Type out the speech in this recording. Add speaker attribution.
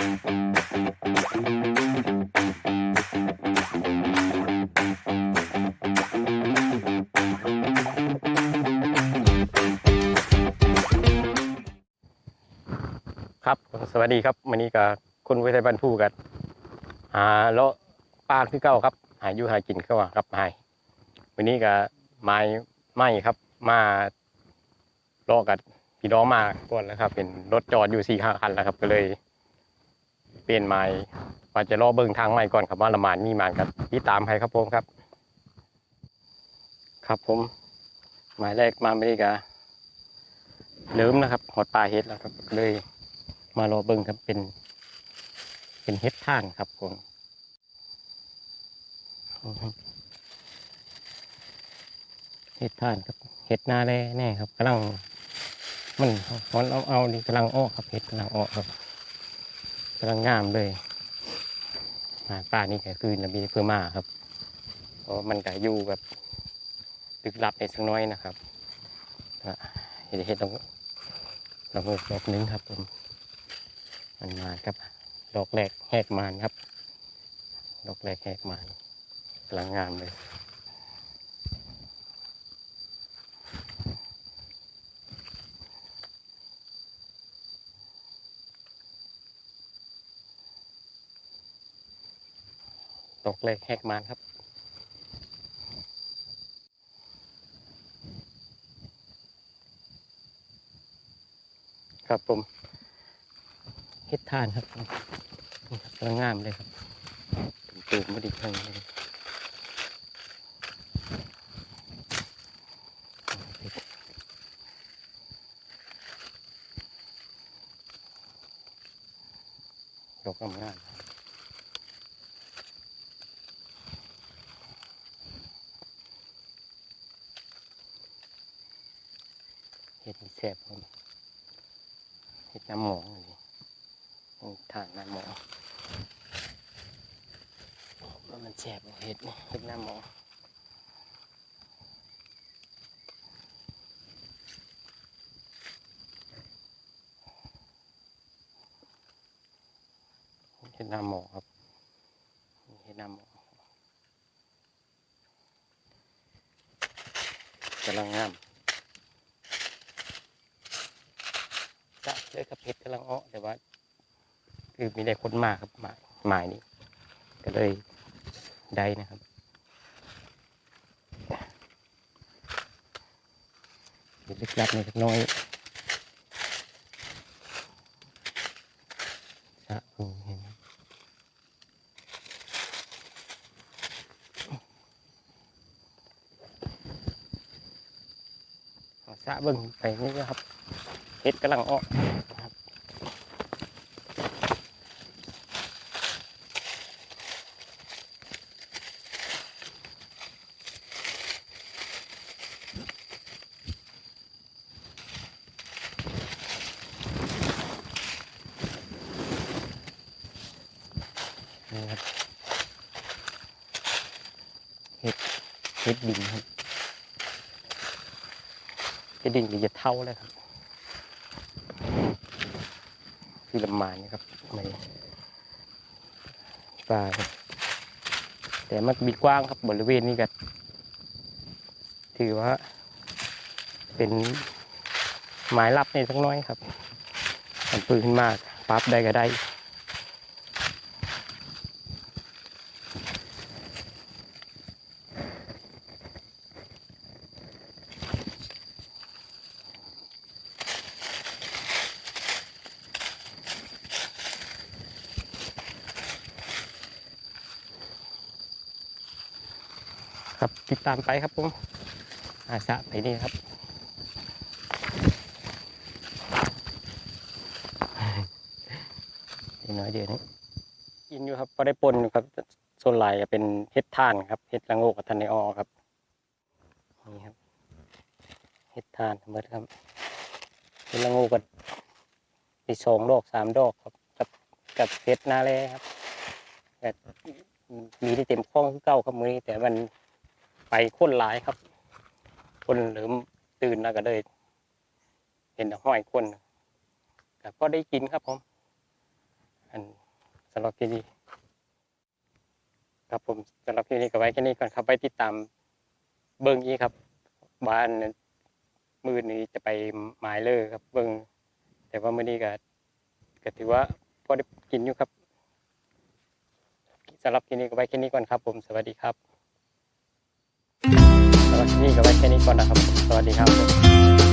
Speaker 1: ครับ สวัสดีครับวันนี้ก็คุณวิทยบันผู้กันหาเลาะปลาคือเก่าครับ หาอยู่หากินก็ว่าครับหายวันนี้ก็ไม้ไม้ครับ มาเลาะกับพี่น้องมาก่อนแล้วครับ เป็นรถจอดอยู่สี่ห้าคันแล้วครับก็เลย เปลี่ยนไม้ว่าจะรอเบิ่งทางใหม่ก่อนครับว่าละมานมีมานกันที่ตามให้ครับผมครับ ครับผมหมายแรกมาไม่ได้กะเริ่มนะครับหอดปลาเฮ็ดแล้วครับ เลย มารอเบิ่งครับเป็น เป็นเฮ็ดท่านครับผมเฮ็ดท่านครับเฮ็ดหน้าแร่แน่ครับกำลังมันมันเอาเอานี่กำลังออกครับเฮ็ดกำลังออกครับ กำลังงามเลยหาป่านี่ก็คือระเบียเพื่อมาครับ เพราะมันก็อยู่แบบลึกลับในสักน้อยนะครับอะเฮ็ดเฮ็ดต้องลองรอบนึงครับผมมันมาครับ ดอกแรกแหกมานครับ ดอกแรกแหกมานกำลังงามเลย ดอกแรกแหกมานครับ ครับผมเฮ็ดทานครับนี่ครับกำลังงามเลยครับตูมๆมาดีทางเลยดอกงามง เห็ดแซ่บผมเห็ดน้ำหมองเลยนี่ทานน้ำหมอว่ามันแสบบ่เห็ดเห็ดน้ำหมองเห็ดน้ำหมองครับเห็ดน้ำหมองกำลังงามจะ เลยกับเห็ดกำลังอ้อแต่ว่า คือมีได้คนมาครับหมายหมายนี้ก็เลยได้นะครับเลึกลับนอยสักหน้อยสะพึงเห็นเอสะเบิ่งไปนี่นะครับ เห็ดกำลังออกนะครับนี่ครับเห็ดเห็ดดินครับเห็ดดินจะเท่าเลยครับ ที่ลำมานนะครับไม่ปลาแต่มันมีกว้างครับบริเวณนี้ก็ถือว่า เป็นหมายลับในสักน้อยครับทำปืนขึ้นมากปั๊บได้ก็ได้ ครับติดตามไปครับผมอาสะไปนี่ครับนี่น้อยเดียวนี้กินอยู่ครับพอได้ปนอยู่ครับส่วนหลายเป็นเห็ดท่านครับเห็ดละโงกกับทันในออครับนี่ครับเห็ดท่านเมื่อครับเห็ดละโงกกับมีสองดอกสามดอกครับ กับกับเห็ดนาแลครับแต่มีที่เต็มคล้องคือเก้าครับมือนี้แต่มัน ไปค้นหลายครับ คนเริ่มตื่นแล้วก็เลยเห็นห้อยคนแต่ก็ได้กินครับผมอันสำหรับที่นี่ครับผมสำหรับที่นี้ก็ไว้แค่นี้ก่อนครับไปติดตามเบิ้งอีกครับ บ้านมือนี้จะไปหมายเลยครับ เบิ้งแต่ว่ามือนี้ก็ก็ถือว่าพอได้กินอยู่ครับสำหรับที่นี้ก็ไว้แค่นี้ก่อนครับ ผมสวัสดีครับ สำหรับที่นี่ก็ไว้แค่นี้ก่อนนะครับ สวัสดีครับ